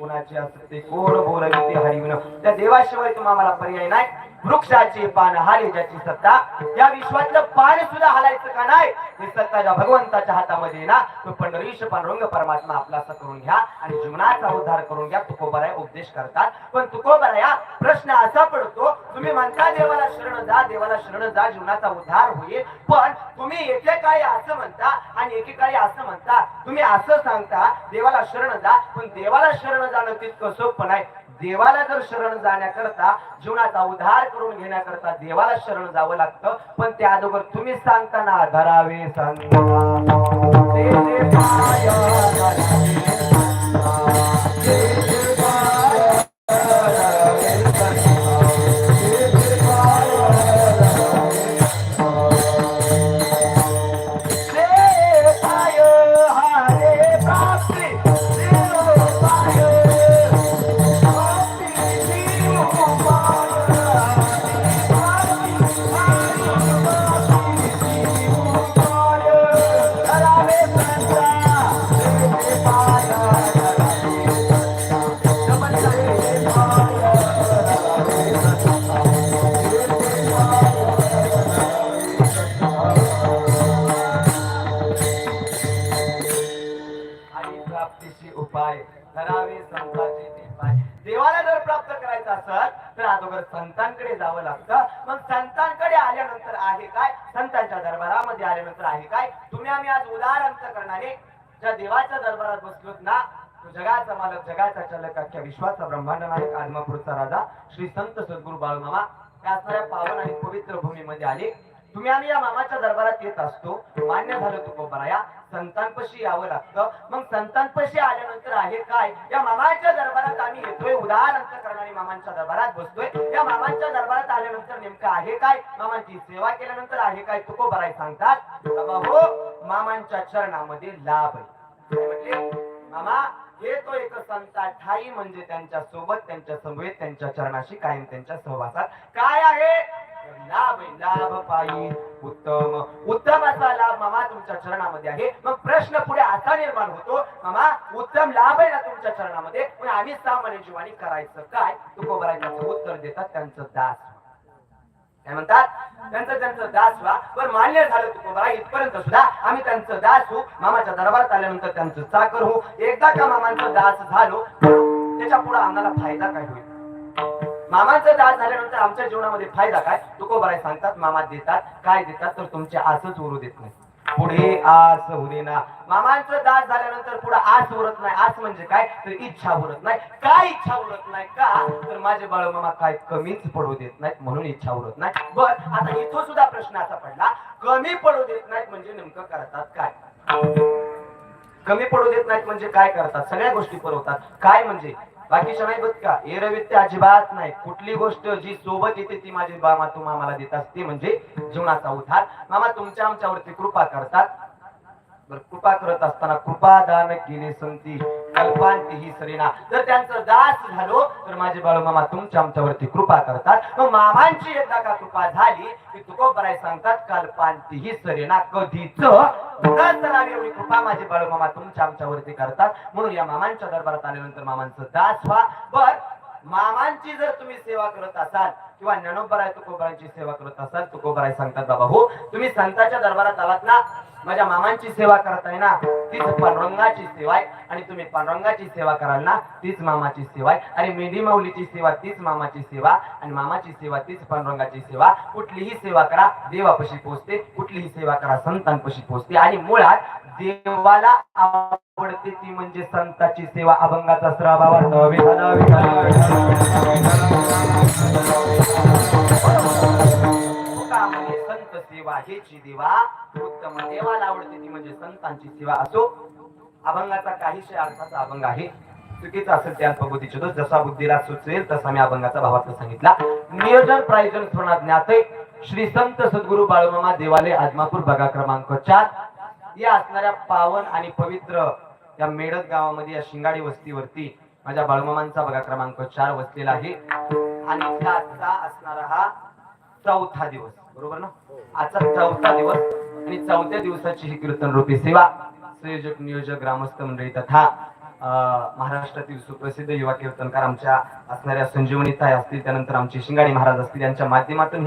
कोणाचे असते कोण बोलविते हरिविन. त्या देवाशिवाय तुम्हा मला पर्याय नाही. वृक्षाचे पान हाले ज्याची सत्ता या विश्वातलं पान सुद्धा हालायचं का नाही? हे सत्ता ज्या भगवंताच्या हातामध्ये ना तो पंढरीश पांडुरंग परमात्मा आपलासा करून घ्या आणि जीवनाचा उद्धार करून घ्या. तुकोबराय उपदेश करतात. पण तुकोबराया प्रश्न असा पडतो तुम्ही म्हणता देवाला शरण जा देवाला शरण जा जीवनाचा उद्धार होईल. पण तुम्ही एकेकाळी असं म्हणता आणि एकेकाळी असं म्हणता. तुम्ही असं सांगता देवाला शरण जा पण देवाला शरण जाणं तितकं सोपं नाही. देवाला जर शरण जाण्याकरता जीवनाचा उद्धार करून घेण्याकरता देवाला शरण जावं लागतं पण त्या अगोदर तुम्ही सांगताना धरावे सांगा आणि प्राप्तीची उपाय करावे संतांचे ते देवाला जर प्राप्त करायचं असत तर अगोदर संतांकडे जावं लागतं. मग संतांकडे आल्यानंतर आहे काय? संतांच्या दरबारामध्ये आल्यानंतर आहे काय? तुम्ही आम्ही आज उदाहरण करणारे ज्या देवाच्या दरबारात बसलोत ना तो जगाचा मालक जगाचा चालक अख्ख्या विश्वाचा ब्रह्मांड नायक आदमापूरचा राजा श्री संत सद्गुरु बाळमामा. त्या असणाऱ्या पावन आणि पवित्र भूमीमध्ये आले. तुम्ही आम्ही या मामाच्या दरबारात येत असतो मान्य झालं तुकोबराया संतांपाशी यावं लागतं. मग संतांपशी आल्यानंतर आहे काय? या मामाच्या दरबारात आम्ही येतोय. उदाहरण करणारी मामांच्या दरबारात बसतोय. या मामांच्या दरबारात आल्यानंतर नेमकं आहे काय? मामांची सेवा केल्यानंतर आहे काय? तुकोबराय सांगतात बाबा हो मामांच्या चरणामध्ये लाभ आहे. मामा हे तो एक संता ठाई म्हणजे त्यांच्यासोबत त्यांच्या समवेत त्यांच्या चरणाशी कायम त्यांच्या सहवासात. काय आहे? लाभ आहे, लाभ पायी. उत्तम. उत्तमाचा लाभ मामा तुमच्या चरणामध्ये आहे. मग प्रश्न पुढे आता निर्माण होतो. मामा उत्तम लाभ आहे ना तुमच्या चरणामध्ये? पण आम्ही सामान्य जीवानी करायचं काय? तुकोबरायचं उत्तर देतात त्यांचं दास काय म्हणतात? त्यांचं त्यांचं दास व्हा. पण मान्य झालं तुकोबरा इथपर्यंत सुद्धा आम्ही त्यांचं दास होऊ. मामाच्या दरबारात आल्यानंतर त्यांचं चाकर होऊ. एकदा का मामांचं दास झालो त्याच्या पुढे आम्हाला फायदा काय होईल? मामांचा दास झाल्यानंतर आमच्या जीवनामध्ये फायदा काय? तुकोबराय सांगतात मामा देतात. काय देतात? तर तुमचे आसच उरू देत नाही. पुढे आस उरेना मामांचं दास झाल्यानंतर पुढे आस उरत नाही. आस म्हणजे काय? तर इच्छा उरत नाही. काय इच्छा उरत नाही? का? तर माझे बाळमामा काय कमीच पडू देत नाहीत म्हणून इच्छा उरत नाही. बर आता इथं सुद्धा प्रश्न असा पडला. कमी पडू देत नाहीत म्हणजे नेमकं करतात काय? कमी पडू देत नाहीत म्हणजे काय करतात? सगळ्या गोष्टी पुरवतात. काय म्हणजे? बाकीच्या नाही बघ का? एरवित्य अजिबात नाही. कुठली गोष्ट जी सोबत येते ती माझी मामा तुम्हा मला देत असते म्हणजे जीवनाचा उद्धार. मामा तुमच्या आमच्यावरती कृपा करतात. कृपा करत असताना कृपा दान केले संती कल्पांती ही सरीना. जर त्यांचं दास झालो तर माझे बाळू मामा तुमच्या आमच्यावरती कृपा करतात. मग मामांची एकदा का कृपा झाली की तुकोबराय सांगतात कल्पांती ही सरीना कधीच उगाच करावी एवढी कृपा माझे बाळू मामा तुमच्या आमच्यावरती करतात. म्हणून या मामांच्या दरबारात आल्यानंतर मामांचं दास व्हा. बर मामांची जर तुम्ही सेवा करत असाल किंवा ज्ञानोबराय तुकोबरांची सेवा करत असाल तुकोबराय सांगतात बाबा हो तुम्ही संतांच्या दरबारात आलात ना माझ्या मामांची सेवा करताय ना तीच पांडुरंगाची सेवा आहे आणि तुम्ही पांडुरंगाची सेवा कराल ना तीच मामाची सेवा आहे. आणि मेढी माऊलीची सेवा तीच मामाची सेवा आणि मामाची सेवा तीच पांडुरंगाची सेवा कुठलीही सेवा करा देवापशी पोचते. कुठलीही सेवा करा संतांपशी पोचते. आणि मुळात देवाला आवडते ती म्हणजे संताची सेवा अभंगाचा श्रावा संत सेवा हेची देवा उत्तम देवाला आवडते ती म्हणजे संतांची सेवा असो. अभंगाचा काहीशे अर्थाचा अभंग आहे. चुकीचा असेल त्या अल्पबुद्धीचे दोष. जसा बुद्धीला सुचेल तसा मी अभंगाचा भावार्थ सांगितला. नियोजन प्रायोजन स्मरणात ज्ञाते श्री संत सद्गुरु बाळूमामा देवालय आदमापूर बघा क्रमांक चार. या असणाऱ्या पावन आणि पवित्र या मेडत गावामध्ये या शिंगाडी वस्तीवरती माझ्या बाळमामांचा बघा क्रमांक चार वसलेला आहे. आणि त्याचा असणारा हा चौथा दिवस बरोबर ना? आजचा चौथा दिवस आणि चौथ्या दिवसाची ही कीर्तन रूपी सेवा संयोजक नियोजक ग्रामस्थ मंडळी तथा महाराष्ट्रातील सुप्रसिद्ध युवा कीर्तनकार आमच्या असणाऱ्या संजीवनी ताई असतील त्यानंतर आमचे शिंगाडी महाराज असतील यांच्या माध्यमातून